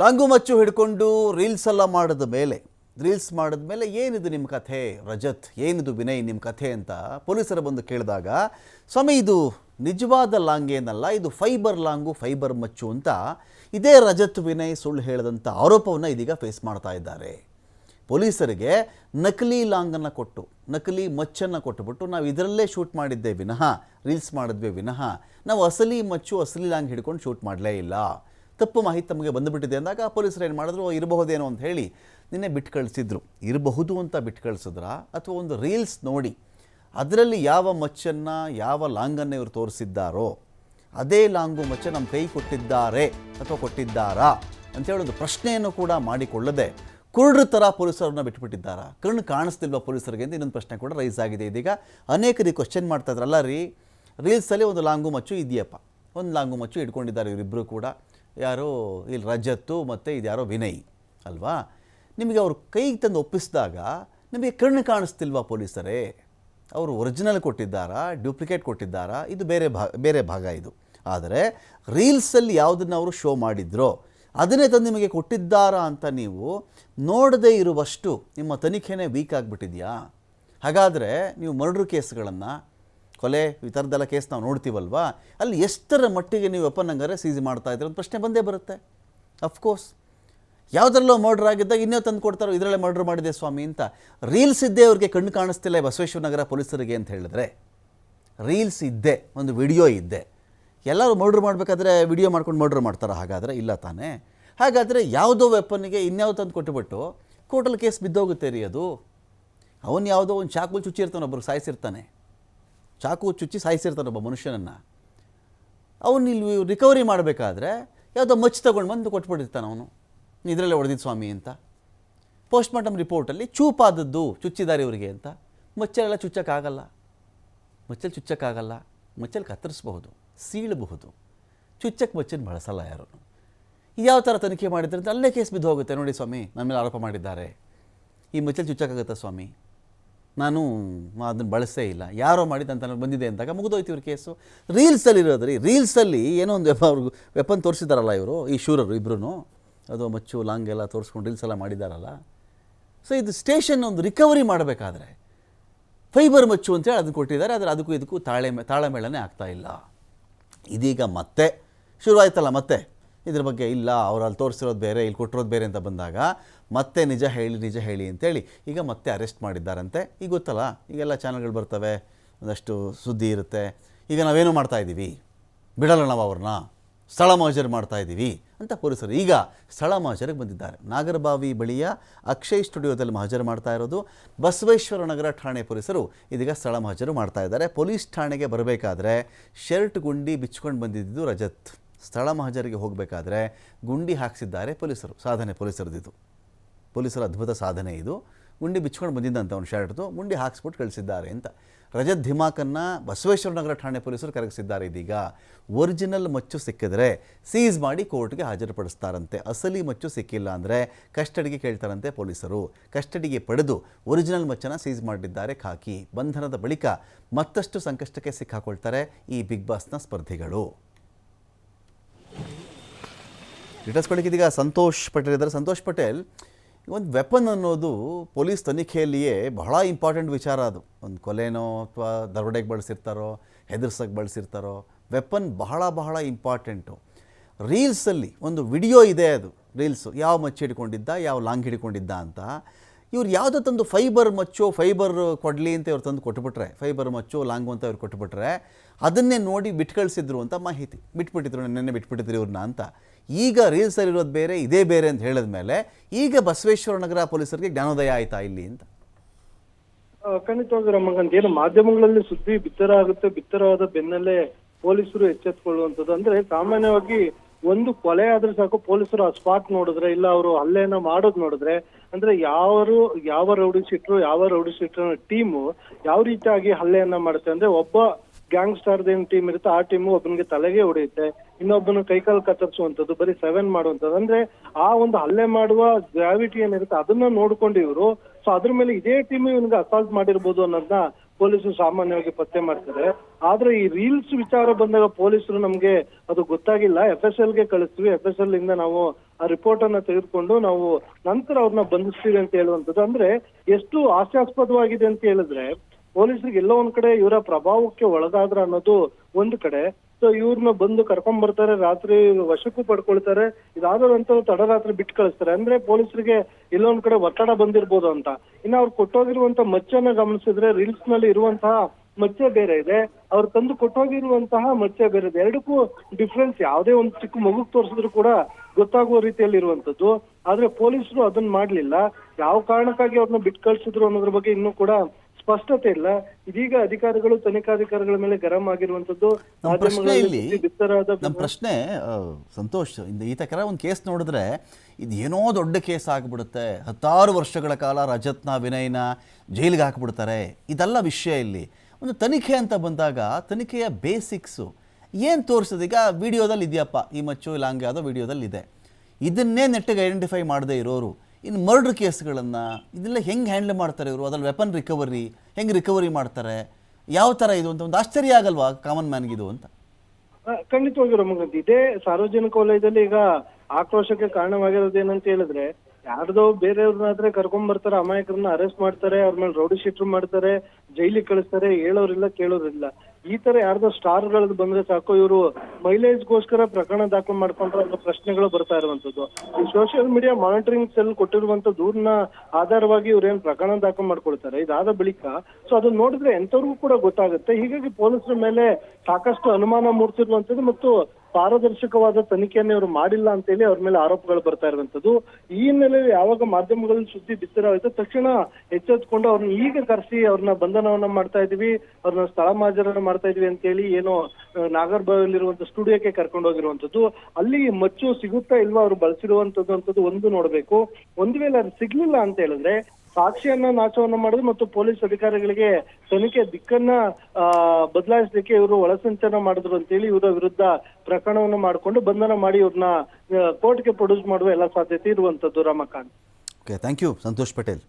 Long ಮಚ್ಚು ಹಿಡ್ಕೊಂಡು reels ಎಲ್ಲ ಮಾಡಿದ ಮೇಲೆ, ರೀಲ್ಸ್ ಮಾಡಿದ ಮೇಲೆ ಏನಿದು ನಿಮ್ಮ ಕಥೆ, ರಜತ್? ಏನಿದು ವಿನಯ್ ನಿಮ್ಮ ಕಥೆ ಅಂತ ಪೊಲೀಸರು ಬಂದು ಕೇಳಿದಾಗ, ಸ್ವಾಮಿ ಇದು ನಿಜವಾದ ಲಾಂಗ್ ಏನಲ್ಲ ಇದು ಫೈಬರ್ ಲಾಂಗು, ಫೈಬರ್ ಮಚ್ಚು ಅಂತ ಇದೇ ರಜತ್ ವಿನಯ್ ಸುಳ್ಳು ಹೇಳಿದಂಥ ಆರೋಪವನ್ನು ಇದೀಗ ಫೇಸ್ ಮಾಡ್ತಾ ಇದ್ದಾರೆ. ಪೊಲೀಸರಿಗೆ ನಕಲಿ ಲಾಂಗನ್ನು ಕೊಟ್ಟು, ನಕಲಿ ಮಚ್ಚನ್ನು ಕೊಟ್ಟುಬಿಟ್ಟು ನಾವು ಇದರಲ್ಲೇ ಶೂಟ್ ಮಾಡಿದ್ದೇ ವಿನಃ, ರೀಲ್ಸ್ ಮಾಡಿದ್ವಿ ವಿನಃ, ನಾವು ಅಸಲಿ ಮಚ್ಚು, ಅಸಲಿ ಲಾಂಗ್ ಹಿಡ್ಕೊಂಡು ಶೂಟ್ ಮಾಡಲೇ ಇಲ್ಲ. ತಪ್ಪು ಮಾಹಿತಿ ತಮಗೆ ಬಂದುಬಿಟ್ಟಿದೆ ಅಂದಾಗ ಪೊಲೀಸರು ಏನು ಮಾಡಿದ್ರು, ಇರಬಹುದೇನೋ ಅಂತ ಹೇಳಿ ನಿನ್ನೆ ಬಿಟ್ಟು ಕಳಿಸಿದ್ರು. ಇರಬಹುದು ಅಂತ ಬಿಟ್ಟು ಕಳಿಸಿದ್ರ? ಅಥವಾ ಒಂದು ರೀಲ್ಸ್ ನೋಡಿ, ಅದರಲ್ಲಿ ಯಾವ ಮಚ್ಚನ್ನು, ಯಾವ ಲಾಂಗನ್ನು ಇವರು ತೋರಿಸಿದ್ದಾರೋ, ಅದೇ ಲಾಂಗು ಮಚ್ಚ ನಮ್ಮ ಕೈ ಕೊಟ್ಟಿದ್ದಾರೆ ಅಥವಾ ಕೊಟ್ಟಿದ್ದಾರಾ ಅಂತೇಳಿ ಒಂದು ಪ್ರಶ್ನೆಯನ್ನು ಕೂಡ ಮಾಡಿಕೊಳ್ಳದೆ ಕುರುಡ್ರ ಥರ ಪೊಲೀಸರನ್ನ ಬಿಟ್ಬಿಟ್ಟಿದ್ದಾರಾ? ಕಣ್ಣು ಕಾಣಿಸ್ತಿಲ್ವ ಪೊಲೀಸರಿಗೆ ಅಂತ ಇನ್ನೊಂದು ಪ್ರಶ್ನೆ ಕೂಡ ರೈಸ್ ಆಗಿದೆ. ಇದೀಗ ಅನೇಕರಿಗೆ ಕ್ವಶನ್ ಮಾಡ್ತಾ ಇದ್ರಲ್ಲ ರೀ. ರೀಲ್ಸಲ್ಲಿ ಒಂದು ಲಾಂಗು ಮಚ್ಚು ಇದೆಯಪ್ಪ. ಒಂದು ಲಾಂಗು ಮಚ್ಚು ಇಟ್ಕೊಂಡಿದ್ದಾರೆ ಇವರಿಬ್ಬರು ಕೂಡ. ಯಾರೋ ಇಲ್ಲಿ ರಜತ್ತು ಮತ್ತು ಇದು ಯಾರೋ ವಿನಯ್, ಅಲ್ವಾ? ನಿಮಗೆ ಅವರು ಕೈಗೆ ತಂದು ಒಪ್ಪಿಸಿದಾಗ ನಿಮಗೆ ಕಣ್ಣು ಕಾಣಿಸ್ತಿಲ್ವಾ ಪೊಲೀಸರೇ? ಅವರು ಒರಿಜಿನಲ್ ಕೊಟ್ಟಿದ್ದಾರಾ ಡ್ಯೂಪ್ಲಿಕೇಟ್ ಕೊಟ್ಟಿದ್ದಾರಾ? ಇದು ಬೇರೆ ಭಾ, ಬೇರೆ ಭಾಗ ಇದು. ಆದರೆ ರೀಲ್ಸಲ್ಲಿ ಯಾವುದನ್ನು ಅವರು ಶೋ ಮಾಡಿದ್ರೋ, ಅದನ್ನೇ ತಂದು ನಿಮಗೆ ಕೊಟ್ಟಿದ್ದಾರಾ ಅಂತ ನೀವು ನೋಡದೇ ಇರುವಷ್ಟು ನಿಮ್ಮ ತನಿಖೆನೇ ವೀಕ್ ಆಗಿಬಿಟ್ಟಿದೆಯಾ? ಹಾಗಾದರೆ ನೀವು ಮರ್ಡ್ರ್ ಕೇಸ್ಗಳನ್ನು ಕೊಲೆ ಈ ಥರದ್ದೆಲ್ಲ ಕೇಸ್ ನಾವು ನೋಡ್ತೀವಲ್ವಾ? ಅಲ್ಲಿ ಎಷ್ಟರ ಮಟ್ಟಿಗೆ ನೀವು ವೆಪನ್ ಹಂಗಾರೆ ಸೀಸ್ ಮಾಡ್ತಾ ಒಂದು ಪ್ರಶ್ನೆ ಬಂದೇ ಬರುತ್ತೆ. ಅಫ್ಕೋರ್ಸ್ ಯಾವುದರಲ್ಲೋ ಮರ್ಡರ್ ಆಗಿದ್ದಾಗ ಇನ್ನೂ ತಂದು ಕೊಡ್ತಾರೋ, ಇದರಲ್ಲೇ ಮರ್ಡರ್ ಮಾಡಿದೆ ಸ್ವಾಮಿ ಅಂತ. ರೀಲ್ಸ್ ಇದ್ದೇ ಅವ್ರಿಗೆ ಕಣ್ಣು ಕಾಣಿಸ್ತಿಲ್ಲ ಬಸವೇಶ್ವರ ನಗರ ಪೊಲೀಸರಿಗೆ ಅಂತ ಹೇಳಿದ್ರೆ. ರೀಲ್ಸ್ ಇದ್ದೆ, ಒಂದು ವಿಡಿಯೋ ಇದ್ದೆ. ಎಲ್ಲರೂ ಮರ್ಡ್ರ್ ಮಾಡಬೇಕಾದ್ರೆ ವಿಡಿಯೋ ಮಾಡ್ಕೊಂಡು ಮರ್ಡ್ರ್ ಮಾಡ್ತಾರೆ? ಹಾಗಾದರೆ ಇಲ್ಲ ತಾನೇ. ಹಾಗಾದರೆ ಯಾವುದೋ ವೆಪನ್ನಿಗೆ ಇನ್ಯಾವುದೋ ತಂದು ಕೊಟ್ಟುಬಿಟ್ಟು ಕೋರ್ಟಲ್ಲಿ ಕೇಸ್ ಬಿದ್ದೋಗುತ್ತೆ ರೀ ಅದು. ಅವನು ಯಾವುದೋ ಒಂದು ಚಾಕುಲ್ ಚುಚ್ಚಿರ್ತಾನೆ ಒಬ್ಬರು ಸಾಯಿಸಿರ್ತಾನೆ. ಚಾಕು ಚುಚ್ಚಿ ಸಾಯಿಸಿರ್ತಾನೆ ಒಬ್ಬ ಮನುಷ್ಯನನ್ನು. ಅವನು ಇಲ್ಲಿ ರಿಕವರಿ ಮಾಡಬೇಕಾದ್ರೆ ಯಾವುದೋ ಮಚ್ಚು ತೊಗೊಂಡು ಬಂದು ಕೊಟ್ಬಿಟ್ಟಿರ್ತಾನೆ ಅವನು. ಇದರಲ್ಲೇ ಹೊಡೆದಿದ್ದು ಸ್ವಾಮಿ ಅಂತ. ಪೋಸ್ಟ್ ಮಾರ್ಟಮ್ ರಿಪೋರ್ಟಲ್ಲಿ ಚೂಪಾದದ್ದು ಚುಚ್ಚಿದ್ದಾರೆ ಇವರಿಗೆ ಅಂತ. ಮಚ್ಚಲೆಲ್ಲ ಚುಚ್ಚಕ್ಕಾಗಲ್ಲ. ಮಚ್ಚಲ್ಲಿ ಚುಚ್ಚಕ್ಕಾಗಲ್ಲ. ಮಚ್ಚಲ್ಲಿ ಕತ್ತರಿಸಬಹುದು, ಸೀಳಬಹುದು. ಚುಚ್ಚಕ್ಕೆ ಮಚ್ಚನ್ನು ಬಳಸಲ್ಲ ಯಾರು. ಯಾವ ಥರ ತನಿಖೆ ಮಾಡಿದ್ರೆ ಅಲ್ಲೇ ಕೇಸ್ ಬಿದ್ದು ಹೋಗುತ್ತೆ ನೋಡಿ ಸ್ವಾಮಿ ನನ್ನ ಮೇಲೆ ಆರೋಪ ಮಾಡಿದ್ದಾರೆ. ಈ ಮಚ್ಚಲ್ಲಿ ಚುಚ್ಚಕ್ಕಾಗುತ್ತಾ ಸ್ವಾಮಿ? ನಾನು ಅದನ್ನು ಬಳಸೇ ಇಲ್ಲ. ಯಾರೋ ಮಾಡಿದಂತ ಬಂದಿದೆ ಅಂತಾಗ ಮುಗಿದೋಯ್ತು ಇವ್ರ ಕೇಸು. ರೀಲ್ಸಲ್ಲಿ ಇರೋದು ರೀ ರೀಲ್ಸಲ್ಲಿ ಏನೋ ಒಂದು ವೆಪ ಅವ್ರಿಗೆ ವೆಪನ್ ತೋರಿಸಿದಾರಲ್ಲ ಇವರು, ಈ ಶೂರರು ಇಬ್ಬರೂ ಅದು ಮಚ್ಚು, ಲಾಂಗ್ ಎಲ್ಲ ತೋರಿಸ್ಕೊಂಡು ರೀಲ್ಸ್ ಎಲ್ಲ ಮಾಡಿದಾರಲ್ಲ. ಸೊ ಇದು ಸ್ಟೇಷನ್ ಒಂದು ರಿಕವರಿ ಮಾಡಬೇಕಾದ್ರೆ. ಫೈಬರ್ ಮಚ್ಚು ಅಂತೇಳಿ ಅದನ್ನು ಕೊಟ್ಟಿದ್ದಾರೆ, ಆದರೆ ಅದಕ್ಕೂ ಇದಕ್ಕೂ ತಾಳೆ ತಾಳಮೇಳನೇ ಆಗ್ತಾ ಇಲ್ಲ. ಇದೀಗ ಮತ್ತೆ, ಶುರುವಾಯ್ತಲ್ಲ ಮತ್ತೆ. ಇದ್ರ ಬಗ್ಗೆ ಇಲ್ಲ, ಅವ್ರು ತೋರಿಸಿರೋದು ಬೇರೆ, ಇಲ್ಲಿ ಕೊಟ್ಟಿರೋದು ಬೇರೆ ಅಂತ ಬಂದಾಗ ಮತ್ತೆ ನಿಜ ಹೇಳಿ ನಿಜ ಹೇಳಿ ಅಂತೇಳಿ ಈಗ ಮತ್ತೆ ಅರೆಸ್ಟ್ ಮಾಡಿದ್ದಾರಂತೆ. ಈಗ ಗೊತ್ತಲ್ಲ ಈಗೆಲ್ಲ ಚಾನಲ್ಗಳು ಬರ್ತವೆ, ಒಂದಷ್ಟು ಸುದ್ದಿ ಇರುತ್ತೆ. ಈಗ ನಾವೇನು ಮಾಡ್ತಾ ಇದ್ದೀವಿ? ಬಿಡಲ್ಲ ನಾವು ಅವ್ರನ್ನ. ಸ್ಥಳ ಮಾಡ್ತಾ ಇದ್ದೀವಿ ಅಂತ ಪೊಲೀಸರು ಈಗ ಸ್ಥಳ ಮಹಜರಿಗೆ ಬಂದಿದ್ದಾರೆ. ನಾಗರಬಾವಿ ಬಳಿಯ ಅಕ್ಷಯ್ ಸ್ಟುಡಿಯೋದಲ್ಲಿ ಮಹಜರು ಮಾಡ್ತಾ ಇರೋದು. ಬಸವೇಶ್ವರ ನಗರ ಠಾಣೆ ಪೊಲೀಸರು ಇದೀಗ ಸ್ಥಳ ಮಹಜರು ಮಾಡ್ತಾ ಇದ್ದಾರೆ. ಪೊಲೀಸ್ ಠಾಣೆಗೆ ಬರಬೇಕಾದ್ರೆ ಶರ್ಟ್ ಗುಂಡಿ ಬಿಚ್ಕೊಂಡು ಬಂದಿದ್ದು ರಜತ್. ಸ್ಥಳ ಮಹಜರಿಗೆ ಹೋಗಬೇಕಾದ್ರೆ ಗುಂಡಿ ಹಾಕ್ಸಿದ್ದಾರೆ ಪೊಲೀಸರು, ಸಾಧನೆ ಪೊಲೀಸರದಿದು. ಪೊಲೀಸರ ಅದ್ಭುತ ಸಾಧನೆ ಇದು. ಗುಂಡಿ ಬಿಚ್ಕೊಂಡು ಬಂದಿದ್ದಂತ ಅವ್ನು ಶರ್ಟ್ದು ಗುಂಡಿ ಹಾಕ್ಸ್ಬಿಟ್ಟು ಕಳಿಸಿದ್ದಾರೆ ಅಂತ. ರಜತ್ ಧಿಮಾಕನ್ನ ಬಸವೇಶ್ವರ ನಗರ ಠಾಣೆ ಪೊಲೀಸರು ಕರಗಿಸಿದ್ದಾರೆ ಇದೀಗ. ಒರಿಜಿನಲ್ ಮಚ್ಚು ಸಿಕ್ಕಿದ್ರೆ ಸೀಸ್ ಮಾಡಿ ಕೋರ್ಟ್ಗೆ ಹಾಜರುಪಡಿಸ್ತಾರಂತೆ. ಅಸಲಿ ಮಚ್ಚು ಸಿಕ್ಕಿಲ್ಲ ಅಂದರೆ ಕಸ್ಟಡಿಗೆ ಕೇಳ್ತಾರಂತೆ ಪೊಲೀಸರು. ಕಸ್ಟಡಿಗೆ ಪಡೆದು ಒರಿಜಿನಲ್ ಮಚ್ಚನ್ನು ಸೀಸ್ ಮಾಡಿದ್ದಾರೆ ಖಾಕಿ. ಬಂಧನದ ಬಳಿಕ ಮತ್ತಷ್ಟು ಸಂಕಷ್ಟಕ್ಕೆ ಸಿಕ್ಕಾಕೊಳ್ತಾರೆ ಈ ಬಿಗ್ ಬಾಸ್ನ ಸ್ಪರ್ಧಿಗಳು. ಡೀಟೇಲ್ಸ್ ಇದೀಗ ಸಂತೋಷ್ ಪಟೇಲ್ ಇದ್ದಾರೆ. ಸಂತೋಷ್ ಪಟೇಲ್, ಒಂದು ವೆಪನ್ ಅನ್ನೋದು ಪೊಲೀಸ್ ತನಿಖೆಯಲ್ಲಿಯೇ ಬಹಳ ಇಂಪಾರ್ಟೆಂಟ್ ವಿಚಾರ ಅದು. ಒಂದು ಕೊಲೆನೋ ಅಥವಾ ದರೋಡೆಗೆ ಬಳಸಿರ್ತಾರೋ ಹೆದರ್ಸಕ್ಕೆ ಬಳಸಿರ್ತಾರೋ ವೆಪನ್ ಬಹಳ ಬಹಳ ಇಂಪಾರ್ಟೆಂಟು ರೀಲ್ಸಲ್ಲಿ ಒಂದು ವಿಡಿಯೋ ಇದೆ ಅದು. ರೀಲ್ಸು ಯಾವ ಮಚ್ಚಿ ಹಿಡ್ಕೊಂಡಿದ್ದ, ಯಾವ ಲಾಂಗ್ ಹಿಡ್ಕೊಂಡಿದ್ದ ಅಂತ. ಇವ್ರು ಯಾವುದೋ ತಂದು ಫೈಬರ್ ಮಚ್ಚೋ, ಫೈಬರ್ ಕೊಡಲಿ ಅಂತ ಇವ್ರು ತಂದು ಕೊಟ್ಬಿಟ್ರೆ, ಫೈಬರ್ ಮಚ್ಚೋ, ಲಾಂಗು ಅಂತ ಇವ್ರು ಕೊಟ್ಬಿಟ್ರೆ, ಅದನ್ನೇ ನೋಡಿ ಬಿಟ್ಟು ಕಳಿಸಿದ್ರು ಅಂತ ಮಾಹಿತಿ. ಬಿಟ್ಬಿಟ್ಟಿದ್ರು, ನೆನ್ನೆ ಬಿಟ್ಬಿಟ್ಟಿದ್ರು ಇವ್ರನ್ನ ಅಂತ. ಈಗ ರೀಲ್ಸಲ್ಲಿರೋದು ಬೇರೆ, ಇದೇ ಬೇರೆ ಅಂತ ಹೇಳಿದ ಮೇಲೆ ಈಗ ಬಸವೇಶ್ವರ ನಗರ ಪೊಲೀಸರಿಗೆ ಜ್ಞಾನೋದಯ ಆಯ್ತಾ ಇಲ್ಲಿ ಅಂತ? ಖಂಡಿತವಾಗಿ ರಮಗಂತ ಏನು ಮಾಧ್ಯಮಗಳಲ್ಲಿ ಸುದ್ದಿ ಬಿತ್ತರ ಆಗುತ್ತೆ, ಬಿತ್ತರವಾದ ಬೆನ್ನಲ್ಲೇ ಪೊಲೀಸರು ಎಚ್ಚೆತ್ಕೊಳ್ಳುವಂಥದ್ದು. ಅಂದ್ರೆ ಸಾಮಾನ್ಯವಾಗಿ ಒಂದು ಕೊಲೆ ಆದ್ರೆ ಸಾಕು ಪೊಲೀಸರು ಆ ಸ್ಪಾಟ್ ನೋಡಿದ್ರೆ ಇಲ್ಲ ಅವರು ಹಲ್ಲೆನ ಮಾಡೋದ್ ನೋಡಿದ್ರೆ, ಅಂದ್ರೆ ಯಾರು ಯಾವ ರೌಡಿ ಶೀಟ್ರು ಯಾವ ರೌಡಿ ಟೀಮು ಯಾವ ರೀತಿಯಾಗಿ ಹಲ್ಲೆಯನ್ನ ಮಾಡುತ್ತೆ ಅಂದ್ರೆ ಒಬ್ಬ ಗ್ಯಾಂಗ್ಸ್ಟರ್ದ ಏನ್ ಟೀಮ್ ಇರುತ್ತೆ ಆ ಟೀಮು ಒಬ್ಬನಿಗೆ ತಲೆಗೆ ಹೊಡೆಯುತ್ತೆ, ಇನ್ನೊಬ್ಬನ ಕೈಕಾಲು ಕತ್ತರಿಸುವಂತದ್ದು ಬರೀ ಸೆವೆನ್ ಮಾಡುವಂತದ್ದು ಅಂದ್ರೆ ಆ ಒಂದು ಹಲ್ಲೆ ಮಾಡುವ ಗ್ರಾವಿಟಿ ಏನಿರುತ್ತೆ ಅದನ್ನ ನೋಡ್ಕೊಂಡು ಇವರು. ಸೊ ಅದ್ರ ಮೇಲೆ ಇದೇ ಟೀಮ್ ಇವನಿಗೆ ಅಸಾಲ್ಟ್ ಮಾಡಿರ್ಬೋದು ಅನ್ನೋದನ್ನ ಪೊಲೀಸರು ಸಾಮಾನ್ಯವಾಗಿ ಪತ್ತೆ ಮಾಡ್ತಾರೆ. ಆದ್ರೆ ಈ ರೀಲ್ಸ್ ವಿಚಾರ ಬಂದಾಗ ಪೊಲೀಸರು ನಮ್ಗೆ ಅದು ಗೊತ್ತಾಗಿಲ್ಲ. ಎಫ್ ಎಸ್ ಎಲ್ಗೆ ಕಳಿಸ್ತೀವಿ. ಎಫ್ ಎಸ್ ಎಲ್ ಇಂದ ನಾವು ಆ ರಿಪೋರ್ಟ್ ಅನ್ನ ತೆಗೆದುಕೊಂಡು ನಾವು ನಂತರ ಅವ್ರನ್ನ ಬಂಧಿಸ್ತೀವಿ ಅಂತ ಹೇಳುವಂತದ್ದು ಅಂದ್ರೆ ಎಷ್ಟು ಹಾಸ್ಯಾಸ್ಪದವಾಗಿದೆ ಅಂತ ಹೇಳಿದ್ರೆ ಪೊಲೀಸರಿಗೆ ಎಲ್ಲೋ ಒಂದ್ ಕಡೆ ಇವರ ಪ್ರಭಾವಕ್ಕೆ ಒಳಗಾದ್ರ ಅನ್ನೋದು ಒಂದ್ ಕಡೆ. ಸೊ ಇವ್ರನ್ನ ಬಂದು ಕರ್ಕೊಂಡ್ ಬರ್ತಾರೆ, ರಾತ್ರಿ ವಶಕ್ಕೂ ಪಡ್ಕೊಳ್ತಾರೆ. ಇದಾದ ನಂತರ ತಡರಾತ್ರಿ ಬಿಟ್ಟು ಕಳಿಸ್ತಾರೆ. ಅಂದ್ರೆ ಪೊಲೀಸರಿಗೆ ಎಲ್ಲೋ ಒಂದ್ ಕಡೆ ಒತ್ತಡ ಬಂದಿರ್ಬೋದು ಅಂತ. ಇನ್ನು ಅವ್ರು ಕೊಟ್ಟೋಗಿರುವಂತ ಮಚ್ಚನ್ನ ಗಮನಿಸಿದ್ರೆ ರೀಲ್ಸ್ನಲ್ಲಿ ಇರುವಂತಹ ಮಚ್ಚೆ ಬೇರೆ ಇದೆ. ಅವ್ರು ತಂದು ಕೊಟ್ಟೋಗಿರುವಂತಹ ಮಚ್ಚೆ ಬೇರೆ ಇದೆ. ಎರಡಕ್ಕೂ ಡಿಫ್ರೆನ್ಸ್ ಯಾವುದೇ ಒಂದು ಚಿಕ್ಕ ಮಗುಗ್ ತೋರಿಸಿದ್ರು ಕೂಡ ಗೊತ್ತಾಗುವ ರೀತಿಯಲ್ಲಿ ಇರುವಂತದ್ದು ಆದ್ರೆ ಪೊಲೀಸರು ಅದನ್ನ ಮಾಡ್ಲಿಲ್ಲ. ಯಾವ ಕಾರಣಕ್ಕಾಗಿ ಅವ್ರನ್ನ ಬಿಟ್ಟು ಕಳ್ಸಿದ್ರು ಅನ್ನೋದ್ರ ಬಗ್ಗೆ ಇನ್ನೂ ಕೂಡ ಸ್ಪಷ್ಟತೆ ಇಲ್ಲ. ಇದೀಗ ಅಧಿಕಾರಿಗಳು ತನಿಖಾಧಿಕಾರಿಗಳ ಮೇಲೆ ಗರಂ ಆಗಿರುವಂತದ್ದು ಪ್ರಶ್ನೆ ಇಲ್ಲಿ ನಮ್ಮ ಪ್ರಶ್ನೆ ಸಂತೋಷ್ ಇಂದ ಈ ತಕರ ಒಂದು ಕೇಸ್ ನೋಡಿದ್ರೆ ಇದೇನೋ ಏನೋ ದೊಡ್ಡ ಕೇಸ್ ಆಗಿಬಿಡುತ್ತೆ. ಹತ್ತಾರು ವರ್ಷಗಳ ಕಾಲ ರಜತ್ನ ವಿನಯ್ನ ಜೈಲಿಗೆ ಹಾಕ್ಬಿಡ್ತಾರೆ. ಇದೆಲ್ಲ ವಿಷಯ ಇಲ್ಲಿ. ಒಂದು ತನಿಖೆ ಅಂತ ಬಂದಾಗ ತನಿಖೆಯ ಬೇಸಿಕ್ಸು. ಏನು ತೋರಿಸೋದು? ಈಗ ವಿಡಿಯೋದಲ್ಲಿ ಇದೆಯಪ್ಪ ಈ ಮಚ್ಚು ಇಲ್ಲ ಹಂಗೆ ಯಾವುದೋ ವಿಡಿಯೋದಲ್ಲಿ ಇದೆ ಇದನ್ನೇ ನೆಟ್ಟಿಗೆ ಐಡೆಂಟಿಫೈ ಮಾಡದೇ ಇರೋರು. ಇನ್ನು ಮರ್ಡ್ರ್ ಕೇಸ್ಗಳನ್ನು ಇದೆಲ್ಲ ಹೆಂಗೆ ಹ್ಯಾಂಡಲ್ ಮಾಡ್ತಾರೆ ಇವರು? ಅದ್ರಲ್ಲಿ ವೆಪನ್ ರಿಕವರಿ ಹೆಂಗೆ ರಿಕವರಿ ಮಾಡ್ತಾರೆ? ಯಾವ ಥರ ಇದು ಅಂತ ಒಂದು ಆಶ್ಚರ್ಯ ಆಗಲ್ವಾ ಕಾಮನ್ ಮ್ಯಾನ್ಗಿದು ಅಂತ? ಖಂಡಿತವಾಗಿ ಖಂಡಿತವಾಗಿಯೂ ರಮಗಂತ್ ಇದೇ ಸಾರ್ವಜನಿಕ ವಲಯದಲ್ಲಿ ಈಗ ಆಕ್ರೋಶಕ್ಕೆ ಕಾರಣವಾಗಿರೋದು ಏನಂತ ಹೇಳಿದ್ರೆ ಯಾರ್ದೋ ಬೇರೆಯವ್ರನ್ನಾದ್ರೆ ಕರ್ಕೊಂಡ್ ಬರ್ತಾರೆ, ಅಮಾಯಕರನ್ನ ಅರೆಸ್ಟ್ ಮಾಡ್ತಾರೆ, ಅವ್ರ ಮೇಲೆ ರೌಡಿ ಶೀಟ್ರು ಮಾಡ್ತಾರೆ, ಜೈಲಿಗೆ ಕಳಿಸ್ತಾರೆ, ಹೇಳೋರಿಲ್ಲ, ಕೇಳೋರಿಲ್ಲ. ಈ ತರ ಯಾರ್ದೋ ಸ್ಟಾರ್ ಗಳದ್ದು ಬಂದ್ರೆ ಸಾಕು, ಇವರು ಮೈಲೇಜ್ಗೋಸ್ಕರ ಪ್ರಕರಣ ದಾಖಲು ಮಾಡ್ಕೊಂಡ್ರೆ ಅಂತ ಪ್ರಶ್ನೆಗಳು ಬರ್ತಾ ಇರುವಂತದ್ದು ಈ ಸೋಷಿಯಲ್ ಮೀಡಿಯಾ ಮಾನಿಟರಿಂಗ್ ಸೆಲ್ ಕೊಟ್ಟಿರುವಂತ ದೂರ್ನ ಆಧಾರವಾಗಿ ಇವ್ರೇನ್ ಪ್ರಕರಣ ದಾಖಲು ಮಾಡ್ಕೊಳ್ತಾರೆ, ಇದಾದ ಬಳಿಕ ಸೊ ಅದನ್ನ ನೋಡಿದ್ರೆ ಎಂತವ್ರಿಗೂ ಕೂಡ ಗೊತ್ತಾಗುತ್ತೆ. ಹೀಗಾಗಿ ಪೊಲೀಸರ ಮೇಲೆ ಸಾಕಷ್ಟು ಅನುಮಾನ ಮೂಡ್ತಿರುವಂತದ್ದು ಮತ್ತು ಪಾರದರ್ಶಕವಾದ ತನಿಖೆಯನ್ನೇ ಅವರು ಮಾಡಿಲ್ಲ ಅಂತೇಳಿ ಅವ್ರ ಮೇಲೆ ಆರೋಪಗಳು ಬರ್ತಾ ಇರುವಂತದ್ದು ಈ ಹಿನ್ನೆಲೆಯಲ್ಲಿ ಯಾವಾಗ ಮಾಧ್ಯಮಗಳಲ್ಲಿ ಸುದ್ದಿ ಬಿತ್ತರವಾಯ್ತು ತಕ್ಷಣ ಎಚ್ಚೆತ್ಕೊಂಡು ಅವ್ರನ್ನ ಈಗ ಕರೆಸಿ ಅವ್ರನ್ನ ಬಂಧನವನ್ನ ಮಾಡ್ತಾ ಇದೀವಿ ಅವ್ರನ್ನ ಸ್ಥಳ ಮಾಜರನ್ನ ಮಾಡ್ತಾ ಇದೀವಿ ಅಂತ ಹೇಳಿ ಏನೋ ನಾಗರ್ಬಾವಿಲಿರುವಂತ ಸ್ಟುಡಿಯೋಕ್ಕೆ ಕರ್ಕೊಂಡು ಹೋಗಿರುವಂತದ್ದು ಅಲ್ಲಿ ಮಚ್ಚು ಸಿಗುತ್ತಾ ಇಲ್ವಾ ಅವ್ರು ಬಳಸಿರುವಂತದ್ದು ಅಂತದ್ದು ಒಂದು ನೋಡ್ಬೇಕು. ಒಂದ್ ವೇಳೆ ಅದು ಸಿಗ್ಲಿಲ್ಲ ಅಂತ ಹೇಳಿದ್ರೆ ಸಾಕ್ಷಿಯನ್ನ ನಾಶವನ್ನ ಮಾಡಿದ್ರು ಮತ್ತು ಪೊಲೀಸ್ ಅಧಿಕಾರಿಗಳಿಗೆ ತನಿಖೆ ದಿಕ್ಕನ್ನ ಬದಲಾಯಿಸಲಿಕ್ಕೆ ಇವರು ಒಳಸಂಚನ ಮಾಡಿದ್ರು ಅಂತೇಳಿ ಇವರ ವಿರುದ್ಧ ಪ್ರಕರಣವನ್ನು ಮಾಡಿಕೊಂಡು ಬಂಧನ ಮಾಡಿ ಇವ್ರನ್ನ ಕೋರ್ಟ್ಗೆ ಪ್ರೊಡ್ಯೂಸ್ ಮಾಡುವ ಎಲ್ಲ ಸಾಧ್ಯತೆ ಇರುವಂತದ್ದು Ramakant. Thank you Santosh Patel.